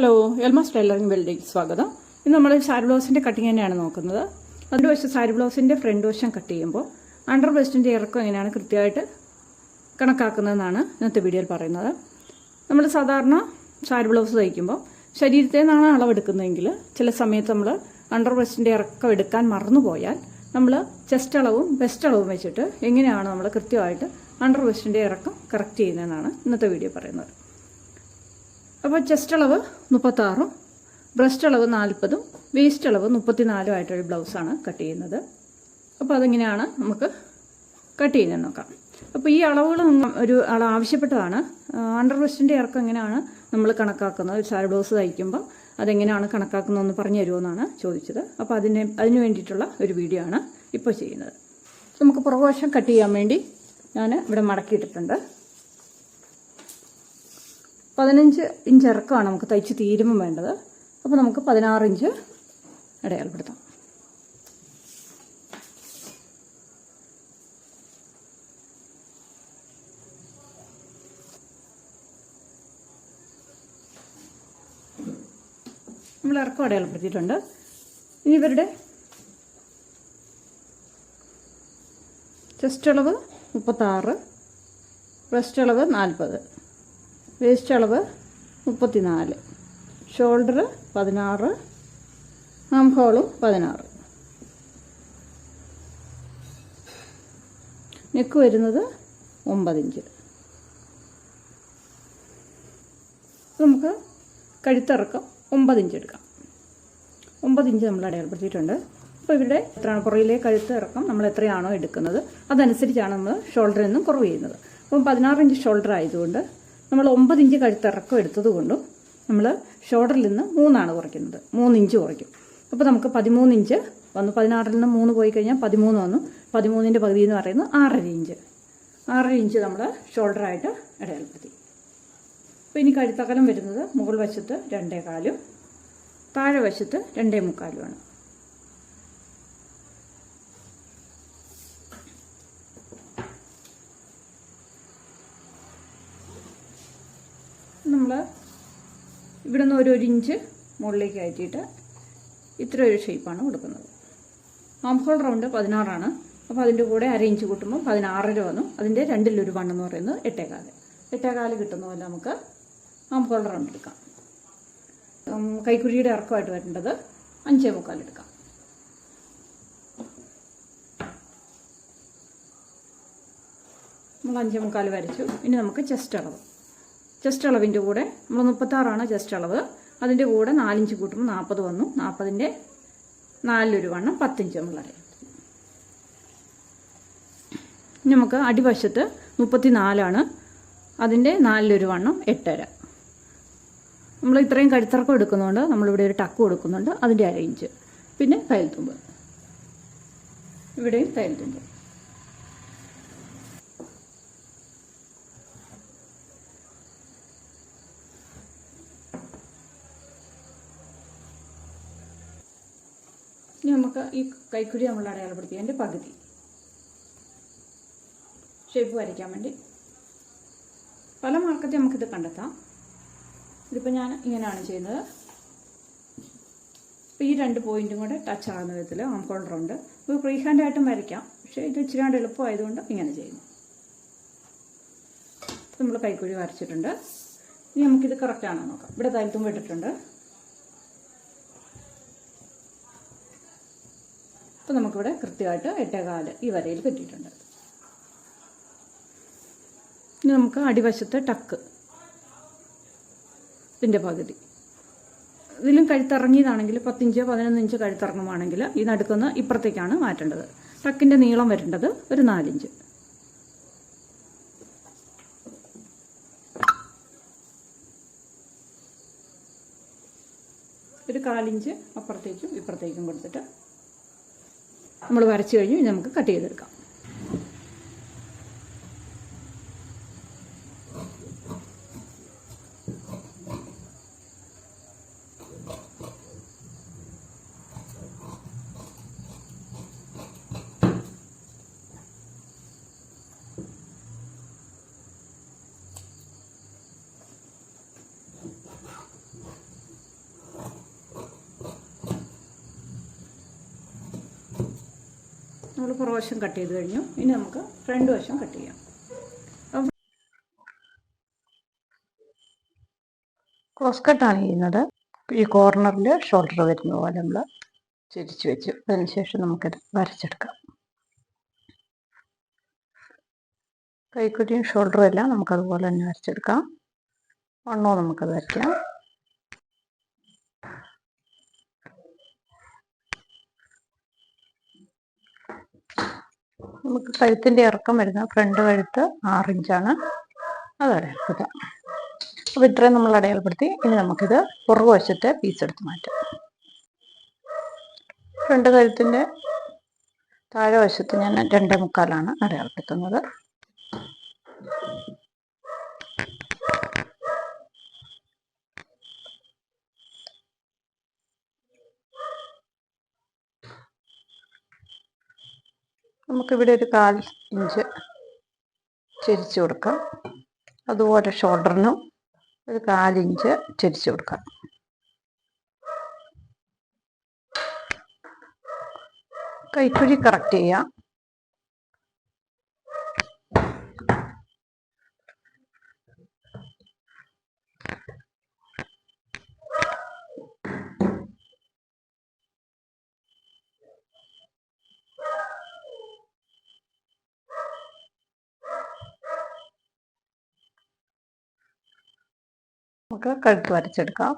Hello എൽമാസ് tailoring building സ്വാഗതം. ഇന്ന് നമ്മൾ സാരി ബ്ലൗസിന്റെ കട്ടിങ് തന്നെയാണ് നോക്കുന്നത്. രണ്ട് വശം സാരി ബ്ലൗസിന്റെ ഫ്രണ്ട് വശം കട്ട് ചെയ്യുമ്പോൾ അണ്ടർ വെസ്റ്റിന്റെ ഇറക്കം എങ്ങനെയാണ് കൃത്യമായിട്ട് കണക്കാക്കുന്നതെന്നാണ് ഇന്നത്തെ വീഡിയോയിൽ പറയുന്നത്. നമ്മൾ സാധാരണ സാരി ബ്ലൗസ് തയ്ക്കുമ്പോൾ ശരീരത്തിൽ നിന്നാണ് അളവെടുക്കുന്നതെങ്കിൽ ചില സമയത്ത് നമ്മൾ അണ്ടർ വെസ്റ്റിന്റെ ഇറക്കം എടുക്കാൻ മറന്നുപോയാൽ നമ്മൾ ചെസ്റ്റ് അളവും ബെസ്റ്റ് അളവും വെച്ചിട്ട് എങ്ങനെയാണ് നമ്മൾ കൃത്യമായിട്ട് അണ്ടർ വെസ്റ്റിന്റെ ഇറക്കം കറക്റ്റ് ചെയ്യുന്നതെന്നാണ് ഇന്നത്തെ വീഡിയോ പറയുന്നത്. അപ്പോൾ ചെസ്റ്റ് അളവ് മുപ്പത്താറും ബ്രസ്റ്റ് അളവ് നാൽപ്പതും വേസ്റ്റ് അളവ് മുപ്പത്തിനാലും ആയിട്ടൊരു ബ്ലൗസാണ് കട്ട് ചെയ്യുന്നത്. അപ്പോൾ അതെങ്ങനെയാണ് നമുക്ക് കട്ട് ചെയ്യുന്നത് നോക്കാം. അപ്പോൾ ഈ അളവുകൾ ഒരു അള ആവശ്യപ്പെട്ടതാണ്. അണ്ടർ വെസ്റ്റിന്റെ ഇറക്കം എങ്ങനെയാണ് നമ്മൾ കണക്കാക്കുന്നത്? ഒരു സാരി ബ്ലൗസ് തയ്ക്കുമ്പോൾ അതെങ്ങനെയാണ് കണക്കാക്കുന്നതെന്ന് പറഞ്ഞു തരുമെന്നാണ് ചോദിച്ചത്. അപ്പോൾ അതിന് അതിന് വേണ്ടിയിട്ടുള്ള ഒരു വീഡിയോ ആണ് ഇപ്പോൾ ചെയ്യുന്നത്. നമുക്ക് പുറകുവശം കട്ട് ചെയ്യാൻ വേണ്ടി ഞാൻ ഇവിടെ മടക്കിയിട്ടിട്ടുണ്ട്. പതിനഞ്ച് ഇഞ്ച് ഇറക്കമാണ് നമുക്ക് തയ്ച്ച് തീരുമ്പം വേണ്ടത്. അപ്പോൾ നമുക്ക് പതിനാറ് ഇഞ്ച് അടയാളപ്പെടുത്താം. നമ്മൾ ഇറക്കം അടയാളപ്പെടുത്തിയിട്ടുണ്ട്. ഇനി ഇവരുടെ ചെസ്റ്റ് അളവ് മുപ്പത്താറ് ബ്രസ്റ്റ് അളവ് നാൽപ്പത്. വേസ്റ്റ് അളവ് മുപ്പത്തിനാല്. ഷോൾഡർ പതിനാറ്. ആം ഹോളും പതിനാറ്. നെക്ക് വരുന്നത് ഒമ്പതിഞ്ച്. നമുക്ക് കഴുത്തിറക്കം ഒമ്പതിഞ്ച് എടുക്കാം. ഒമ്പതിഞ്ച് നമ്മൾ അടയാളപ്പെടുത്തിയിട്ടുണ്ട്. അപ്പോൾ ഇവിടെ എത്രയാണ്? പുറയിലെ കഴുത്ത് ഇറക്കം നമ്മൾ എത്രയാണോ എടുക്കുന്നത്? അതനുസരിച്ചാണ് നമ്മൾ ഷോൾഡറിൽ നിന്നും കുറവ് ചെയ്യുന്നത്. അപ്പം പതിനാറ് ഇഞ്ച് ഷോൾഡർ ആയതുകൊണ്ട് നമ്മൾ ഒമ്പത് ഇഞ്ച് കഴുത്തിറക്കം എടുത്തത് കൊണ്ടും നമ്മൾ ഷോൾഡറിൽ നിന്ന് മൂന്നാണ് കുറയ്ക്കുന്നത്. മൂന്ന് ഇഞ്ച് കുറയ്ക്കും. അപ്പോൾ നമുക്ക് പതിമൂന്ന് ഇഞ്ച് വന്നു. പതിനാറിൽ നിന്ന് മൂന്ന് പോയി കഴിഞ്ഞാൽ പതിമൂന്ന് വന്നു. പതിമൂന്നിന്റെ പകുതി എന്ന് പറയുന്നത് ആറര ഇഞ്ച്. ആറര ഇഞ്ച് നമ്മൾ ഷോൾഡറായിട്ട് ഇടയാൽപ്പെടുത്തി. അപ്പോൾ ഇനി കഴുത്തകലം വരുന്നത് മുകൾ വശത്ത് രണ്ടേ കാലും താഴെ വശത്ത് രണ്ടേ മുക്കാലുമാണ്. നമ്മൾ ഇവിടെ നിന്ന് ഒരു ഇഞ്ച് മുകളിലേക്ക് കയറ്റിയിട്ട് ഇത്ര ഒരു ഷേപ്പാണ് കൊടുക്കുന്നത്. ആം ഹോൾ റൗണ്ട് പതിനാറാണ്. അപ്പോൾ അതിന്റെ കൂടെ അര ഇഞ്ച് കൂട്ടുമ്പോൾ പതിനാറര വന്നു. അതിന്റെ രണ്ടിലൊരു വണ്ണെന്ന് പറയുന്നത് എട്ടേകാൽ. എട്ടേകാൽ കിട്ടുന്ന പോലെ നമുക്ക് ആം ഹോൾ റൗണ്ട് എടുക്കാം. കൈക്കുഴിയുടെ ഇറക്കമായിട്ട് വരേണ്ടത് അഞ്ചേ മുക്കാൽ എടുക്കാം. നമ്മൾ അഞ്ചേ മുക്കാൽ വരച്ചു. ഇനി നമുക്ക് ചെസ്റ്റ് അളവ്. ചെസ്റ്റ് അളവിന്റെ കൂടെ. നമ്മൾ മുപ്പത്താറാണ് ജസ്റ്റ് അളവ്. അതിന്റെ കൂടെ നാലിഞ്ച് കൂട്ടുമ്പോൾ നാൽപ്പത് വന്നു. നാൽപ്പതിന്റെ നാലിലൊരു വണ്ണം പത്തിഞ്ച് നമ്മൾ അറിയാം. നമുക്ക് അടിവശത്ത് മുപ്പത്തി നാലാണ് അതിന്റെ നാലിലൊരു വണ്ണം എട്ടര. നമ്മൾ ഇത്രയും കഴുത്തിറക്കം എടുക്കുന്നുണ്ട് നമ്മളിവിടെ ഒരു ടക്ക് കൊടുക്കുന്നുണ്ട്. അതിന്റെ അര ഇഞ്ച്. പിന്നെ തയ്യൽത്തുമ്പ് ഇവിടെയും തയ്യൽത്തുമ്പ് ഇനി നമുക്ക് ഈ കൈക്കുഴി നമ്മൾ അടയാളപ്പെടുത്തിയതിന്റെ പകുതി. ഷേപ്പ് വരയ്ക്കാൻ വേണ്ടി. പല മാർക്കത്തിൽ നമുക്കിത് കണ്ടെത്താം. ഇതിപ്പോൾ ഞാൻ ഇങ്ങനെയാണ് ചെയ്യുന്നത്. അപ്പോൾ ഈ രണ്ട് പോയിന്റും കൂടെ ടച്ച് ആകുന്ന വിധത്തിൽ ആം ഉണ്ട്. ഇത് ഫ്രീ ഹാൻഡ് ആയിട്ടും വരയ്ക്കാം. പക്ഷേ ഇത് ഇച്ചിരി കൂടെ എളുപ്പമായതുകൊണ്ട് ഇങ്ങനെ ചെയ്യുന്നു. നമ്മൾ കൈക്കുഴി വരച്ചിട്ടുണ്ട്. ഇനി നമുക്കിത് കറക്റ്റാണോ നോക്കാം. ഇവിടെ തലത്തും ഇട്ടിട്ടുണ്ട്. അപ്പോൾ നമുക്കിവിടെ കൃത്യമായിട്ട് എട്ടേകാൽ ഈ വരയിൽ കിട്ടിയിട്ടുണ്ട്. ഇനി നമുക്ക് അടിവശത്തെ ടക്ക് ഇതിന്റെ പകുതി. ഇതിലും കഴുത്തിറങ്ങിയതാണെങ്കിൽ പത്തിഞ്ച് പതിനൊന്നിഞ്ച് കഴുത്തിറങ്ങുവാണെങ്കിൽ ഈ നടുക്കുന്ന ഇപ്പുറത്തേക്കാണ് മാറ്റേണ്ടത്. ടക്കിന്റെ നീളം വരേണ്ടത് ഒരു നാലിഞ്ച്. ഒരു കാലിഞ്ച് അപ്പുറത്തേക്കും ഇപ്പുറത്തേക്കും കൊടുത്തിട്ട് നമ്മൾ വരച്ചു കഴിഞ്ഞു നമുക്ക് കട്ട് ചെയ്തെടുക്കാം. നമ്മൾ പുറവശം കട്ട് ചെയ്ത് കഴിഞ്ഞു. ഇനി നമുക്ക് ഫ്രണ്ട് വശം കട്ട് ചെയ്യാം. ക്രോസ് കട്ടാണ് ചെയ്യുന്നത്. ഈ കോർണറിൽ ഷോൾഡർ വരുന്ന പോലെ നമ്മൾ ചിരിച്ചു വെച്ചു. അതിനുശേഷം നമുക്കത് വരച്ചെടുക്കാം. കൈക്കുറ്റിയും ഷോൾഡറും എല്ലാം നമുക്കതുപോലെ തന്നെ വരച്ചെടുക്കാം. വണ്ണോ നമുക്കത് വരയ്ക്കാം. നമുക്ക് കഴുത്തിന്റെ ഇറക്കം വരുന്ന ഫ്രണ്ട് കഴുത്ത് ആറിഞ്ചാണ്. അത് അടയാളപ്പെടുത്തുക അപ്പോൾ ഇത്രയും നമ്മൾ അടയാളപ്പെടുത്തി. ഇനി നമുക്കിത് പുറകുവശത്തെ പീസ് എടുത്ത് മാറ്റാം. ഫ്രണ്ട് കഴുത്തിന്റെ താഴെ വശത്ത് ഞാൻ രണ്ടേ മുക്കാലാണ് അടയാളപ്പെടുത്തുന്നത്. നമുക്കിവിടെ ഒരു കാൽ ഇഞ്ച് ചെരിച്ചു കൊടുക്കാം. അതുപോലെ ഷോൾഡറിനും ഒരു കാലിഞ്ച് ചെരിച്ചു കൊടുക്കാം. കൈക്കുഴി കറക്റ്റ് ചെയ്യാം. നമുക്ക് കഴുത്ത് വരച്ചെടുക്കാം.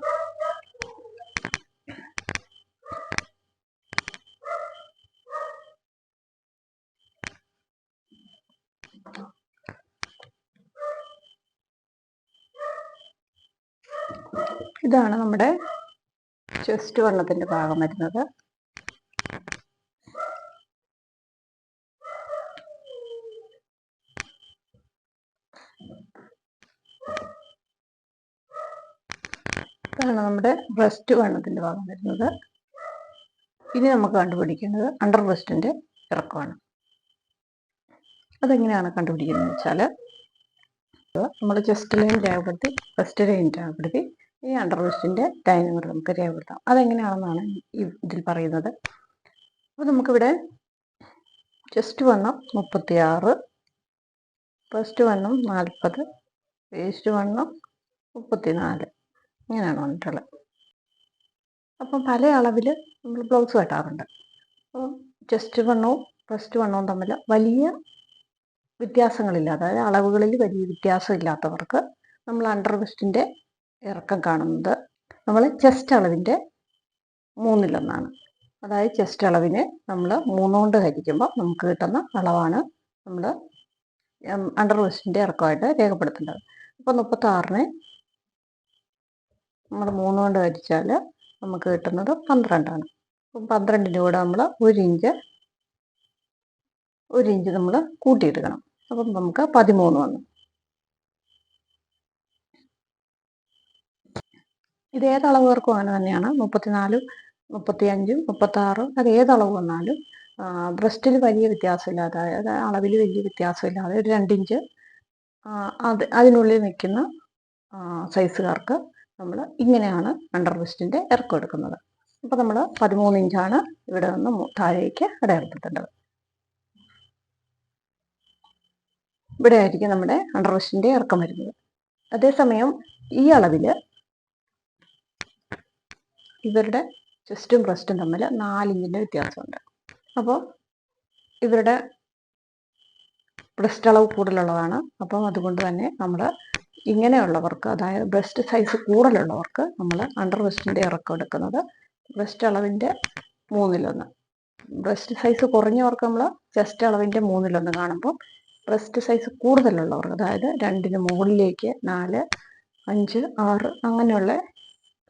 ഇതാണ് നമ്മുടെ ചെസ്റ്റ് വണ്ണത്തിന്റെ ഭാഗം വരുന്നത്. ഇതാണ് നമ്മുടെ ബ്രസ്റ്റ് വണ്ണത്തിന്റെ ഭാഗം വരുന്നത്. ഇനി നമുക്ക് കണ്ടുപിടിക്കേണ്ടത് അണ്ടർ ബ്രസ്റ്റിന്റെ ഇറക്കമാണ്. അതെങ്ങനെയാണ് കണ്ടുപിടിക്കുന്നത് വെച്ചാൽ നമ്മൾ ചെസ്റ്റ് ലൈൻ രേഖപ്പെടുത്തി ബ്രസ്റ്റ് ലൈൻ രേഖപ്പെടുത്തി ഈ അണ്ടർ ബ്രസ്റ്റിന്റെ ലൈനും കൂടെ നമുക്ക് രേഖപ്പെടുത്താം. അതെങ്ങനെയാണെന്നാണ് ഇതിൽ പറയുന്നത്. അപ്പോൾ നമുക്കിവിടെ ചെസ്റ്റ് വണ്ണം മുപ്പത്തിയാറ് ബ്രസ്റ്റ് വണ്ണം നാൽപ്പത് വേസ്റ്റ് വണ്ണം മുപ്പത്തിനാല്. ഇങ്ങനെയാണ് വന്നിട്ടുള്ളത്. അപ്പം പല അളവിൽ നമ്മൾ ബ്ലൗസ് വെട്ടാറുണ്ട് അപ്പം ചെസ്റ്റ് വണ്ണവും ബ്രസ്റ്റ് വണ്ണവും തമ്മിൽ വലിയ വ്യത്യാസങ്ങളില്ല. അതായത് അളവുകളിൽ വലിയ വ്യത്യാസം ഇല്ലാത്തവർക്ക് നമ്മൾ അണ്ടർ വെസ്റ്റിന്റെ ഇറക്കം കാണുന്നത് നമ്മൾ ചെസ്റ്റ് അളവിന്റെ മൂന്നിലൊന്നാണ്. അതായത് ചെസ്റ്റ് അളവിനെ നമ്മൾ മൂന്നുകൊണ്ട് ഹരിക്കുമ്പോൾ നമുക്ക് കിട്ടുന്ന അളവാണ് നമ്മൾ അണ്ടർ വെസ്റ്റിന്റെ ഇറക്കമായിട്ട് രേഖപ്പെടുത്തേണ്ടത്. അപ്പോൾ മുപ്പത്താറിനെ നമ്മൾ മൂന്ന് കൊണ്ട് ഹരിച്ചാൽ നമുക്ക് കിട്ടുന്നത് പന്ത്രണ്ടാണ്. അപ്പം പന്ത്രണ്ടിന്റെ കൂടെ നമ്മൾ ഒരു ഇഞ്ച് ഒരു ഇഞ്ച് നമ്മൾ കൂട്ടിയെടുക്കണം. അപ്പം നമുക്ക് പതിമൂന്ന് വന്നു. ഇത് ഏതളവ് അളവുകാർക്കും അങ്ങനെ തന്നെയാണ്. മുപ്പത്തിനാലും മുപ്പത്തി അഞ്ചും മുപ്പത്താറും അത് ഏതളവ് വന്നാലും ബ്രസ്റ്റിൽ വലിയ വ്യത്യാസമില്ലാതെ അതായത് അളവിൽ വലിയ വ്യത്യാസമില്ലാതെ ഒരു രണ്ടിഞ്ച് അത് അതിനുള്ളിൽ നിൽക്കുന്ന സൈസുകാർക്ക് നമ്മൾ ഇങ്ങനെയാണ് അണ്ടർ വെസ്റ്റിന്റെ ഇറക്കം എടുക്കുന്നത്. അപ്പോൾ നമ്മൾ പതിമൂന്ന് ഇഞ്ചാണ് ഇവിടെ നിന്ന് താഴേക്ക് അടയാളപ്പെടുത്തേണ്ടത്. ഇവിടെ ആയിരിക്കും നമ്മുടെ അണ്ടർ വെസ്റ്റിന്റെ ഇറക്കം വരുന്നത്. അതേസമയം ഈ അളവിൽ ഇവരുടെ ചെസ്റ്റും ബ്രസ്റ്റും തമ്മിൽ നാലിഞ്ചിന്റെ വ്യത്യാസമുണ്ട്. അപ്പോൾ ഇവരുടെ ബ്രസ്റ്റ് അളവ് കൂടുതലുള്ളതാണ്. അപ്പം അതുകൊണ്ട് തന്നെ നമ്മൾ ഇങ്ങനെയുള്ളവർക്ക് അതായത് ബ്രസ്റ്റ് സൈസ് കൂടുതലുള്ളവർക്ക് നമ്മൾ അണ്ടർ ബ്രസ്റ്റിന്റെ ഇറക്കം എടുക്കുന്നത് ബ്രസ്റ്റ് അളവിന്റെ മൂന്നിലൊന്ന്. ബ്രസ്റ്റ് സൈസ് കുറഞ്ഞവർക്ക് നമ്മൾ ചെസ്റ്റ് അളവിന്റെ മൂന്നിലൊന്ന് കാണുമ്പോൾ ബ്രസ്റ്റ് സൈസ് കൂടുതലുള്ളവർക്ക് അതായത് രണ്ടിന് മുകളിലേക്ക് നാല് അഞ്ച് ആറ് അങ്ങനെയുള്ള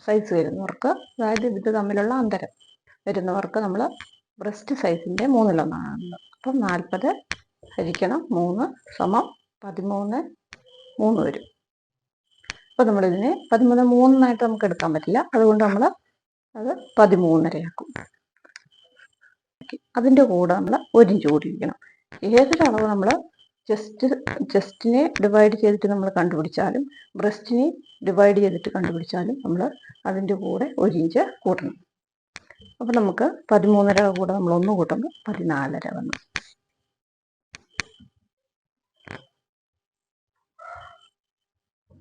സൈസ് വരുന്നവർക്ക് അതായത് ഇത് തമ്മിലുള്ള അന്തരം വരുന്നവർക്ക് നമ്മൾ ബ്രസ്റ്റ് സൈസിന്റെ മൂന്നിലൊന്നാണ് അപ്പം നാൽപ്പത് ഹരിക്കണം മൂന്ന് സമം പതിമൂന്ന് മൂന്ന് വരും. അപ്പോൾ നമ്മളിതിനെ പതിമൂന്ന് മൂന്നായിട്ട് നമുക്ക് എടുക്കാൻ പറ്റില്ല. അതുകൊണ്ട് നമ്മൾ അത് പതിമൂന്നരയാക്കും. അതിന്റെ കൂടെ നമ്മൾ ഒരു ഇഞ്ച് കൂടിയിരിക്കണം ഏതൊരളവ് നമ്മൾ ചെസ്റ്റ് ചെസ്റ്റിനെ ഡിവൈഡ് ചെയ്തിട്ട് നമ്മൾ കണ്ടുപിടിച്ചാലും ബ്രസ്റ്റിനെ ഡിവൈഡ് ചെയ്തിട്ട് കണ്ടുപിടിച്ചാലും നമ്മൾ അതിന്റെ കൂടെ ഒരു ഇഞ്ച് കൂട്ടണം. അപ്പം നമുക്ക് പതിമൂന്നര കൂടെ നമ്മൾ ഒന്ന് കൂട്ടുമ്പോൾ പതിനാലര വന്നു.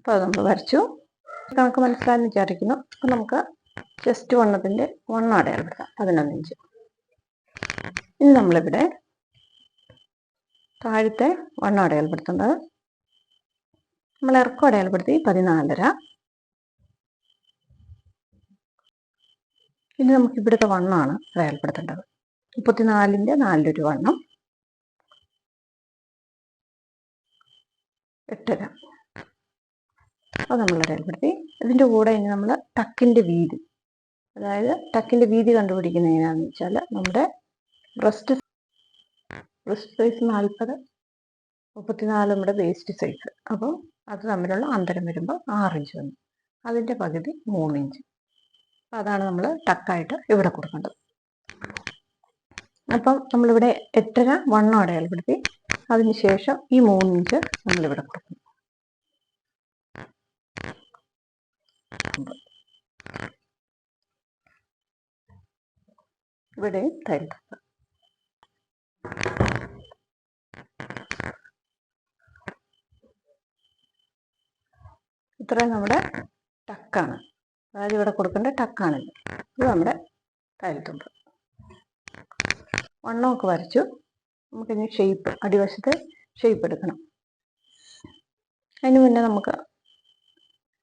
അപ്പോൾ അത് നമ്മൾ വരച്ചു. കണക്ക് മനസ്സിലായെന്ന് വിചാരിക്കുന്നു. അപ്പം നമുക്ക് ജസ്റ്റ് വണ്ണത്തിന്റെ വണ്ണം അടയാളപ്പെടുത്താം പതിനൊന്ന് ഇഞ്ച് ഇനി നമ്മളിവിടെ താഴത്തെ വണ്ണം അടയാളപ്പെടുത്തേണ്ടത്. നമ്മൾ ഇറക്കം അടയാളപ്പെടുത്തി പതിനാലര. ഇനി നമുക്ക് ഇവിടുത്തെ വണ്ണമാണ് അടയാളപ്പെടുത്തേണ്ടത്. മുപ്പത്തിനാലിന്റെ നാലിലൊരു വണ്ണം. എട്ടര. അത് നമ്മൾ അടയാളപ്പെടുത്തി ഇതിന്റെ കൂടെ ഇനി നമ്മൾ ടക്കിന്റെ വീതി. അതായത് ടക്കിന്റെ വീതി കണ്ടുപിടിക്കുന്ന എങ്ങനെയാണെന്ന് വെച്ചാൽ നമ്മുടെ ബ്രസ്റ്റ് ബ്രസ്റ്റ് സൈസ് നാൽപ്പത് മുപ്പത്തിനാല് നമ്മുടെ വേസ്റ്റ് സൈസ് അപ്പോൾ അത് തമ്മിലുള്ള അന്തരം വരുമ്പോൾ ആറ് ഇഞ്ച് വന്നു. അതിന്റെ പകുതി മൂന്ന് ഇഞ്ച് അപ്പം അതാണ് നമ്മൾ ടക്കായിട്ട് ഇവിടെ കൊടുക്കേണ്ടത്. അപ്പം നമ്മളിവിടെ എട്ടര വണ്ണം അടയാളപ്പെടുത്തി അതിന് ശേഷം ഈ മൂന്നിഞ്ച് നമ്മളിവിടെ കൊടുക്കുന്നു. ഇവിടെ തരുന്നത്. ഇത്രയും നമ്മുടെ ടക്കാണ്. അതായത് ഇവിടെ കൊടുക്കേണ്ട ടക്കാണല്ലോ. ഇത് നമ്മുടെ തൈൽത്തുമ്പ് വണ്ണമൊക്കെ വരച്ചു. നമുക്കിനി ഷേപ്പ് അടിവശത്ത് ഷേപ്പ് എടുക്കണം. അതിന് മുന്നേ നമുക്ക്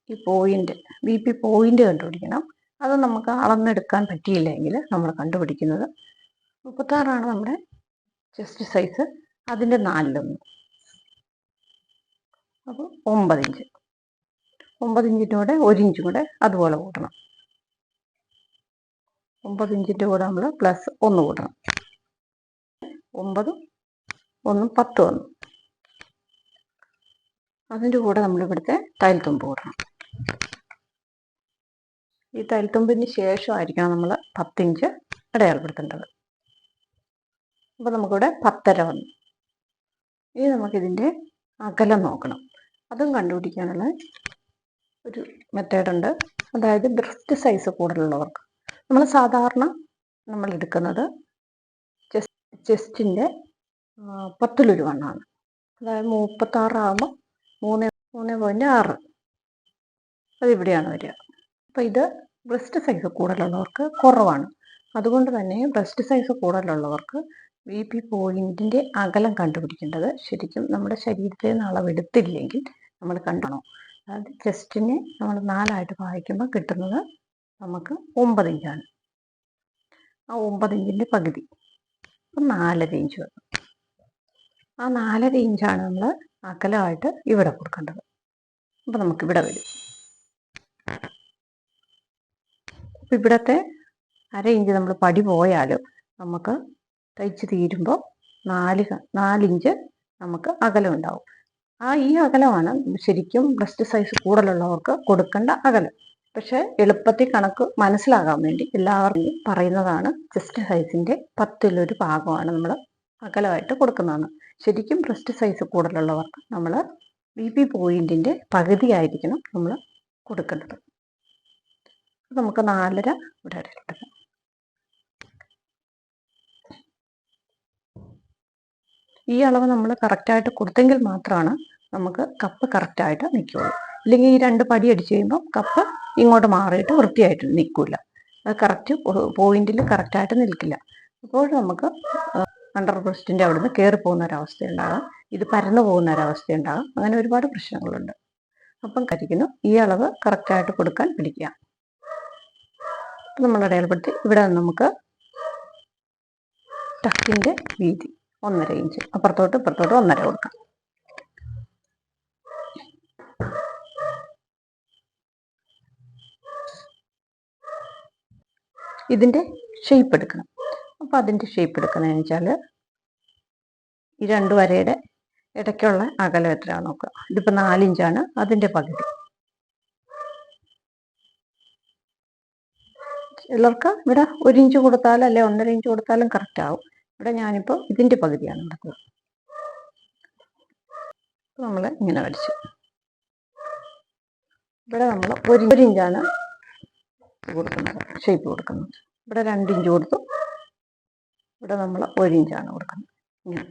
ഈ പോയിന്റ് ബി പി പോയിന്റ് കണ്ടുപിടിക്കണം. അത് നമുക്ക് അളന്നെടുക്കാൻ പറ്റിയില്ലെങ്കിൽ നമ്മൾ കണ്ടുപിടിക്കുന്നത് മുപ്പത്താറാണ് നമ്മുടെ ചെസ്റ്റ് സൈസ് അതിന്റെ നാലിലൊന്ന്. അപ്പോൾ ഒമ്പത് ഇഞ്ച്. ഒമ്പത് കൂടെ ഒരു ഇഞ്ചും കൂടെ അതുപോലെ കൂട്ടണം. ഒമ്പത് ഇഞ്ചിന്റെ കൂടെ നമ്മൾ പ്ലസ് ഒന്ന് കൂട്ടണം. ഒമ്പതും ഒന്നും പത്തും ഒന്നും. അതിന്റെ കൂടെ നമ്മൾ ഇവിടുത്തെ തൈൽത്തുമ്പ് കൂട്ടണം. ഈ തൈൽത്തുമ്പിന് ശേഷമായിരിക്കണം നമ്മൾ പത്തിഞ്ച് അടയാളപ്പെടുത്തേണ്ടത്. അപ്പോൾ നമുക്കിവിടെ പത്തര വന്നു. ഇനി നമുക്കിതിന്റെ അകലം നോക്കണം. അതും കണ്ടുപിടിക്കാനുള്ള ഒരു മെത്തേഡുണ്ട് അതായത് ബ്രസ്റ്റ് സൈസ് കൂടുതലുള്ളവർക്ക്. നമ്മൾ സാധാരണ നമ്മൾ എടുക്കുന്നത് ചെസ്റ്റിന്റെ പത്തിലൊരു വണ്ണാണ്. അതായത് മുപ്പത്താറാകുമ്പോൾ മൂന്ന് മൂന്ന് പോയിന്റ് ആറ്. അതിവിടെയാണ് വരിക. അപ്പോൾ ഇത് ബ്രസ്റ്റ് സൈസ് കൂടുതലുള്ളവർക്ക് കുറവാണ്. അതുകൊണ്ട് തന്നെ ബ്രസ്റ്റ് സൈസ് കൂടുതലുള്ളവർക്ക് വി പി പോയിന്റിന്റെ അകലം കണ്ടുപിടിക്കേണ്ടത് ശരിക്കും നമ്മുടെ ശരീരത്തിൽ നിന്ന് അളവെടുത്തില്ലെങ്കിൽ നമ്മൾ കണ്ടണം അതായത് ചെസ്റ്റിനെ നമ്മൾ നാലായിട്ട് വായിക്കുമ്പോൾ കിട്ടുന്നത് നമുക്ക് ഒമ്പത് ഇഞ്ചാണ് ആ ഒമ്പത് ഇഞ്ചിന്റെ പകുതി. അപ്പം നാലര ഇഞ്ച് വന്നു. ആ നാലര ഇഞ്ചാണ് നമ്മൾ അകലമായിട്ട് ഇവിടെ കൊടുക്കേണ്ടത്. അപ്പം നമുക്കിവിടെ വരും. അപ്പം ഇവിടത്തെ അര ഇഞ്ച് നമ്മൾ പടി പോയാലും നമുക്ക് തയ്ച്ച് തീരുമ്പോൾ നാല് നാലിഞ്ച് നമുക്ക് അകലം ഉണ്ടാവും. ആ ഈ അകലമാണ് ശരിക്കും ബ്രസ്റ്റ് സൈസ് കൂടുതലുള്ളവർക്ക് കൊടുക്കേണ്ട അകലം. പക്ഷേ എളുപ്പത്തിൽ കണക്ക് മനസ്സിലാകാൻ വേണ്ടി എല്ലാവർക്കും പറയുന്നതാണ് ചെസ്റ്റ് സൈസിന്റെ പത്തിലൊരു ഭാഗമാണ് നമ്മൾ അകലമായിട്ട് കൊടുക്കുന്നതാണ് ശരിക്കും ബ്രസ്റ്റ് സൈസ് കൂടുതലുള്ളവർക്ക് നമ്മൾ ബി പി പോയിന്റിന്റെ പകുതിയായിരിക്കണം നമ്മൾ കൊടുക്കേണ്ടത് അപ്പൊ നമുക്ക് നാലര ഇവിടെ ഇടയിലിടാം ഈ അളവ് നമ്മൾ കറക്റ്റായിട്ട് കൊടുത്തെങ്കിൽ മാത്രമാണ് നമുക്ക് കപ്പ് കറക്റ്റായിട്ട് നിൽക്കുകയുള്ളൂ ഇല്ലെങ്കിൽ ഈ രണ്ട് പടി അടിച്ച് കഴിയുമ്പോൾ കപ്പ് ഇങ്ങോട്ട് മാറിയിട്ട് വൃത്തിയായിട്ട് നിൽക്കില്ല അത് കറക്റ്റ് പോയിന്റിൽ കറക്റ്റായിട്ട് നിൽക്കില്ല. അപ്പോൾ നമുക്ക് അണ്ടർ ബ്രസ്റ്റിന്റെ അവിടുന്ന് കയറി പോകുന്ന ഒരവസ്ഥയുണ്ടാകാം ഇത് പരന്നു പോകുന്ന ഒരവസ്ഥയുണ്ടാകാം അങ്ങനെ ഒരുപാട് പ്രശ്നങ്ങളുണ്ട്. അപ്പം കരിക്കുന്നു. ഈ അളവ് കറക്റ്റായിട്ട് കൊടുക്കാൻ പിടിക്കുക. നമ്മൾ അടയാളപ്പെടുത്തി ഇവിടെ നമുക്ക് ടക്കിന്റെ വീതി ഒന്നര ഇഞ്ച് അപ്പുറത്തോട്ട് ഇപ്പുറത്തോട്ട് ഒന്നര കൊടുക്കാം. ഇതിന്റെ ഷേപ്പ് എടുക്കണം. അപ്പോൾ അതിന്റെ ഷേപ്പ് എടുക്കുന്നതെന്ന് വെച്ചാൽ ഈ രണ്ട് വരയുടെ ഇടയ്ക്കുള്ള അകലം എത്രയാണ് നോക്കുക. ഇതിപ്പോൾ നാലിഞ്ചാണ്. അതിന്റെ പകുതി. ചിലർക്ക് ഇവിടെ ഒരു ഇഞ്ച് കൊടുത്താലും അല്ലെ ഒന്നര ഇഞ്ച് കൊടുത്താലും കറക്റ്റ് ആവും. ഇവിടെ ഞാനിപ്പോൾ ഇതിന്റെ പകുതിയാണ് നടക്കുക. നമ്മൾ ഇങ്ങനെ വരച്ചു. ഇവിടെ നമ്മൾ ഒരു ഇഞ്ചാണ് കൊടുക്കുന്നത് ഷേപ്പ് കൊടുക്കുന്നത്. ഇവിടെ രണ്ട് ഇഞ്ച് കൊടുത്തു. ഇവിടെ നമ്മൾ ഒരു ഇഞ്ചാണ് കൊടുക്കുന്നത്. ഇങ്ങനെ.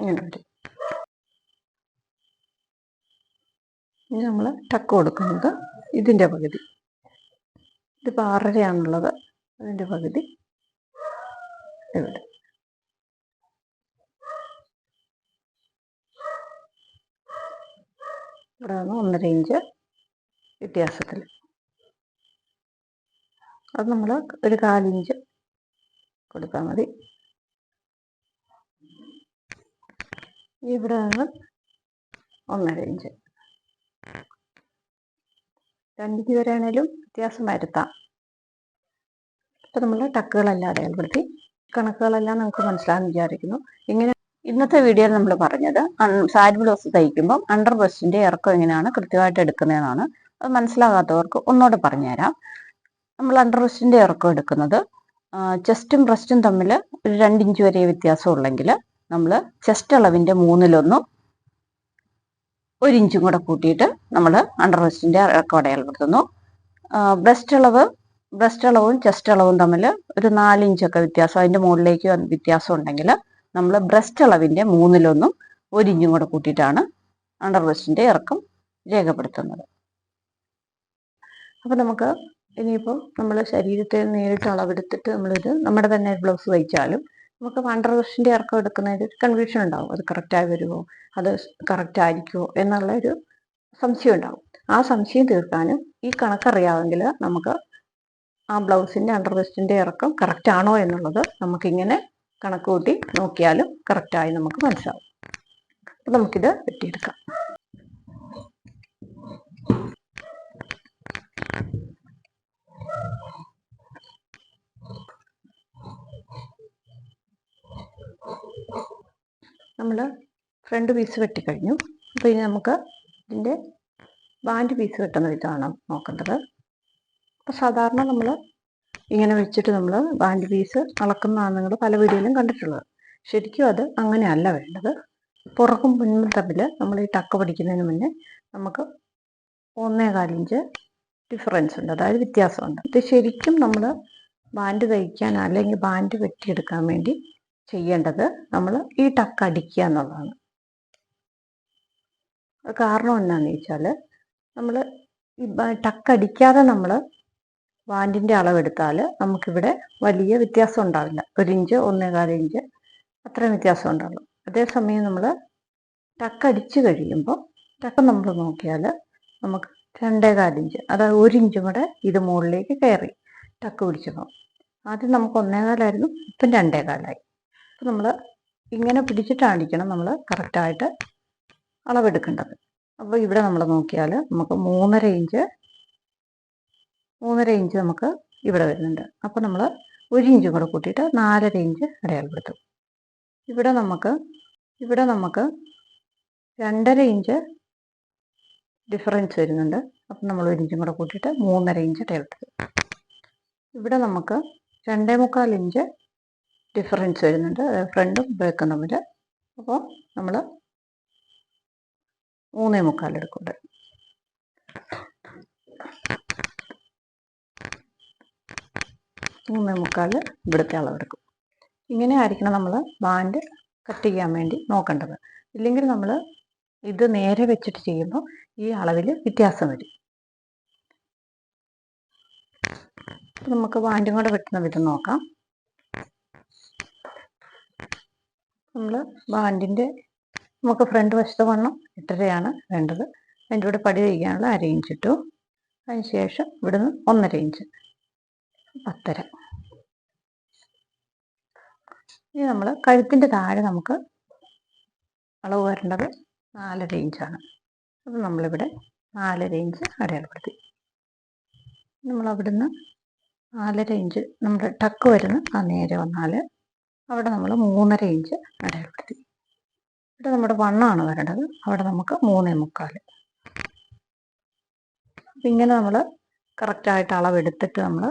ഇങ്ങനെ വരും. ഇനി നമ്മൾ ടക്ക് കൊടുക്കുന്നത് ഇതിന്റെ പകുതി. ഇതിപ്പോൾ ആറരയാണുള്ളത്. അതിന്റെ പകുതി ഇവിടെ. ഇവിടെ നിന്ന് ഒന്നര ഇഞ്ച് വ്യത്യാസത്തിൽ. അത് നമ്മൾ ഒരു കാലിഞ്ച് കൊടുത്താൽ മതി. ഇവിടെ നിന്ന് ഒന്നര ഇഞ്ച് രണ്ടിഞ്ച് വരെയാണേലും വ്യത്യാസം വരുത്താം. ഇപ്പം നമ്മൾ ടക്കുകളെല്ലാം അടയാളപ്പെടുത്തി. കണക്കുകളെല്ലാം നമുക്ക് മനസ്സിലാകാൻ വിചാരിക്കുന്നു. ഇങ്ങനെ ഇന്നത്തെ വീഡിയോയിൽ നമ്മൾ പറഞ്ഞത് സാരി ബ്ലൗസ് തയ്ക്കുമ്പം അണ്ടർ ബ്രസ്റ്റിന്റെ ഇറക്കം എങ്ങനെയാണ് കൃത്യമായിട്ട് എടുക്കുന്നതെന്നാണ്. അത് മനസ്സിലാകാത്തവർക്ക് ഒന്നുകൂടെ പറഞ്ഞുതരാം. നമ്മൾ അണ്ടർ ബ്രസ്റ്റിന്റെ ഇറക്കം എടുക്കുന്നത് ചെസ്റ്റും ബ്രസ്റ്റും തമ്മിൽ ഒരു രണ്ടിഞ്ച് വരെ വ്യത്യാസം ഉള്ളെങ്കിൽ നമ്മൾ ചെസ്റ്റ് അളവിന്റെ മൂന്നിലൊന്നും ഒരു ഇഞ്ചും കൂടെ കൂട്ടിയിട്ട് നമ്മൾ അണ്ടർ ബ്രസ്റ്റിന്റെ ഇറക്കം അടയാളപ്പെടുത്തുന്നു ബ്രസ്റ്റ് അളവ് ബ്രസ്റ്റ് അളവും ചെസ്റ്റ് അളവും തമ്മിൽ ഒരു നാലിഞ്ചൊക്കെ വ്യത്യാസം അതിന്റെ മുകളിലേക്ക് വ്യത്യാസം ഉണ്ടെങ്കിൽ നമ്മൾ ബ്രസ്റ്റ് അളവിന്റെ മൂന്നിലൊന്നും ഒരു ഇഞ്ചും കൂടെ കൂട്ടിയിട്ടാണ് അണ്ടർ ബ്രസ്റ്റിന്റെ ഇറക്കം രേഖപ്പെടുത്തുന്നത്. അപ്പൊ നമുക്ക് ഇനിയിപ്പോൾ നമ്മൾ ശരീരത്തെ നേരിട്ട് അളവെടുത്തിട്ട് നമ്മളിത് നമ്മുടെ തന്നെ ബ്ലൗസ് തയ്ച്ചാലും നമുക്ക് ബ്രസ്റ്റിന്റെ ഇറക്കം എടുക്കുന്നതിൽ കൺഫ്യൂഷൻ ഉണ്ടാവും. അത് കറക്റ്റായി വരുമോ? അത് കറക്റ്റ് ആയിരിക്കുമോ? എന്നുള്ള ഒരു സംശയം ഉണ്ടാവും. ആ സംശയം തീർക്കാനും ഈ കണക്കറിയാമെങ്കിൽ നമുക്ക് ആ ബ്ലൗസിന്റെ അണ്ടർ വെസ്റ്റിന്റെ ഇറക്കം കറക്റ്റ് ആണോ എന്നുള്ളത് നമുക്കിങ്ങനെ കണക്ക് കൂട്ടി നോക്കിയാലും കറക്റ്റായി നമുക്ക് മനസ്സിലാവും. അപ്പൊ നമുക്കിത് വെട്ടിയെടുക്കാം നമ്മൾ ഫ്രണ്ട് പീസ് വെട്ടിക്കഴിഞ്ഞു. അപ്പോൾ ഇനി നമുക്ക് ഇതിന്റെ ബാൻഡ് പീസ് വെട്ടുന്ന വിധമാണ് നോക്കേണ്ടത്. അപ്പോൾ സാധാരണ നമ്മൾ ഇങ്ങനെ വെച്ചിട്ട് നമ്മൾ ബാൻഡ് പീസ് അളക്കുന്നതാണ് നിങ്ങൾ പല വീഡിയോയിലും കണ്ടിട്ടുള്ളത്. ശരിക്കും അത് അങ്ങനെയല്ല വേണ്ടത്. പുറകും മുന്നും തമ്മിൽ നമ്മൾ ഈ ടക്ക് പഠിക്കുന്നതിന് മുന്നേ നമുക്ക് ഒന്നേ കാലിഞ്ച് ഡിഫറൻസ് ഉണ്ട്. അതായത് വ്യത്യാസമുണ്ട്. ഇത് ശരിക്കും നമ്മൾ ബാൻഡ് തയ്ക്കാൻ അല്ലെങ്കിൽ ബാൻഡ് വെട്ടിയെടുക്കാൻ വേണ്ടി ചെയ്യേണ്ടത് നമ്മൾ ഈ ടക്ക് അടിക്കുക എന്നുള്ളതാണ്. കാരണം എന്താണെന്ന് വെച്ചാൽ നമ്മൾ ടക്ക് അടിക്കാതെ നമ്മൾ വാന്റിന്റെ അളവെടുത്താൽ നമുക്കിവിടെ വലിയ വ്യത്യാസം ഉണ്ടാവില്ല. ഒരു ഇഞ്ച് ഒന്നേകാൽ ഇഞ്ച് അത്രയും വ്യത്യാസം ഉണ്ടാവുള്ളൂ. അതേസമയം നമ്മൾ ടക്ക് അടിച്ചു കഴിയുമ്പോൾ ടക്ക് നമ്മൾ നോക്കിയാൽ നമുക്ക് രണ്ടേകാൽ ഇഞ്ച് അതായത് ഒരു ഇഞ്ചും കൂടെ ഇത് മുകളിലേക്ക് കയറി ടക്ക് പിടിച്ചപ്പോൾ ആദ്യം നമുക്ക് ഒന്നേകാലായിരുന്നു ഇപ്പം രണ്ടേകാലായി. നമ്മൾ ഇങ്ങനെ പിടിച്ചിട്ടായിരിക്കണം നമ്മൾ കറക്റ്റായിട്ട് അളവെടുക്കേണ്ടത്. അപ്പോൾ ഇവിടെ നമ്മൾ നോക്കിയാൽ നമുക്ക് മൂന്നര ഇഞ്ച് മൂന്നര ഇഞ്ച് നമുക്ക് ഇവിടെ വരുന്നുണ്ട്. അപ്പോൾ നമ്മൾ ഒരു ഇഞ്ചും കൂടെ കൂട്ടിയിട്ട് നാലര ഇഞ്ച് അടയാളപ്പെടുത്തും. ഇവിടെ നമുക്ക് ഇവിടെ നമുക്ക് രണ്ടര ഇഞ്ച് ഡിഫറൻസ് വരുന്നുണ്ട്. അപ്പം നമ്മൾ ഒരു ഇഞ്ചും കൂടെ കൂട്ടിയിട്ട് മൂന്നര ഇഞ്ച് അടയാളപ്പെടുത്തും. ഇവിടെ നമുക്ക് രണ്ടേ മുക്കാൽ ഇഞ്ച് ഡിഫറൻസ് വരുന്നുണ്ട്. ഫ്രണ്ടും ബാക്കും തമ്മിൽ. അപ്പോൾ നമ്മൾ മൂന്നേ മുക്കാൽ എടുക്കുന്നുണ്ട്. മൂന്നേ മുക്കാൽ ഇവിടുത്തെ അളവെടുക്കും ഇങ്ങനെ ആയിരിക്കണം നമ്മൾ ബാൻഡ് കട്ട് ചെയ്യാൻ വേണ്ടി നോക്കേണ്ടത്. ഇല്ലെങ്കിൽ നമ്മൾ ഇത് നേരെ വെച്ചിട്ട് ചെയ്യുമ്പോൾ ഈ അളവിൽ വ്യത്യാസം വരും. നമുക്ക് ബാൻഡും കൂടെ വെട്ടുന്ന വിധം നോക്കാം. നമ്മൾ ബാൻഡിന്റെ നമുക്ക് ഫ്രണ്ട് വശത്തെ വണ്ണം എട്ടരയാണ് വേണ്ടത്. അതിന്റെ കൂടെ പടി വയ്ക്കാനുള്ള അര ഇഞ്ച് ഇട്ടു. അതിന് ശേഷം ഇവിടുന്ന് ഒന്നര ഇഞ്ച് പത്തര. ഇനി നമ്മൾ കഴുത്തിന്റെ താഴെ നമുക്ക് അളവ് വരേണ്ടത് നാലര ഇഞ്ചാണ് അത് നമ്മളിവിടെ നാലര ഇഞ്ച് അടയാളപ്പെടുത്തി. നമ്മളവിടുന്ന് നാലര ഇഞ്ച് നമ്മുടെ ടക്ക് വരുന്ന ആ നേരെ വന്നാൽ അവിടെ നമ്മൾ മൂന്നര ഇഞ്ച് അടയാളപ്പെടുത്തി ഇവിടെ നമ്മുടെ വണ്ണമാണ് വരേണ്ടത്. അവിടെ നമുക്ക് മൂന്നേ മുക്കാൽ അപ്പം ഇങ്ങനെ നമ്മൾ കറക്റ്റായിട്ട് അളവെടുത്തിട്ട് നമ്മൾ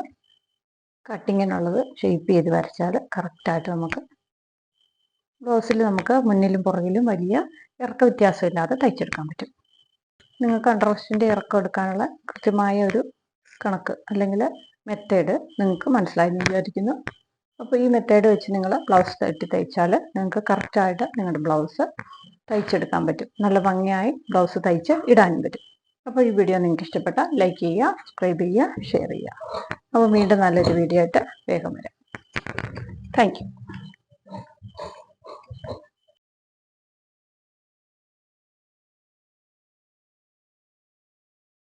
കട്ടിങ്ങിനുള്ളത് ഷെയ്പ്പ് ചെയ്ത് വരച്ചാൽ കറക്റ്റായിട്ട് നമുക്ക് ബ്ലൗസിൽ നമുക്ക് മുന്നിലും പുറകിലും വലിയ ഇറക്ക വ്യത്യാസമില്ലാതെ തയ്ച്ചെടുക്കാൻ പറ്റും. നിങ്ങൾക്ക് അണ്ടർവസ്റ്റിന്റെ ഇറക്കം എടുക്കാനുള്ള കൃത്യമായ ഒരു കണക്ക് അല്ലെങ്കിൽ മെത്തേഡ് നിങ്ങൾക്ക് മനസ്സിലായി എന്ന് വിചാരിക്കുന്നു. അപ്പോൾ ഈ മെത്തേഡ് വെച്ച് നിങ്ങൾ ബ്ലൗസ് തട്ടി തയ്ച്ചാൽ നിങ്ങൾക്ക് കറക്റ്റായിട്ട് നിങ്ങളുടെ ബ്ലൗസ് തയ്ച്ചെടുക്കാൻ പറ്റും. നല്ല ഭംഗിയായി ബ്ലൗസ് തയ്ച്ച് ഇടാനും പറ്റും. അപ്പോൾ ഈ വീഡിയോ നിങ്ങൾക്ക് ഇഷ്ടപ്പെട്ടാൽ ലൈക്ക് ചെയ്യുക സബ്സ്ക്രൈബ് ചെയ്യുക ഷെയർ ചെയ്യുക. അപ്പോൾ വീണ്ടും നല്ലൊരു വീഡിയോ ആയിട്ട് വേഗം വരാം. താങ്ക്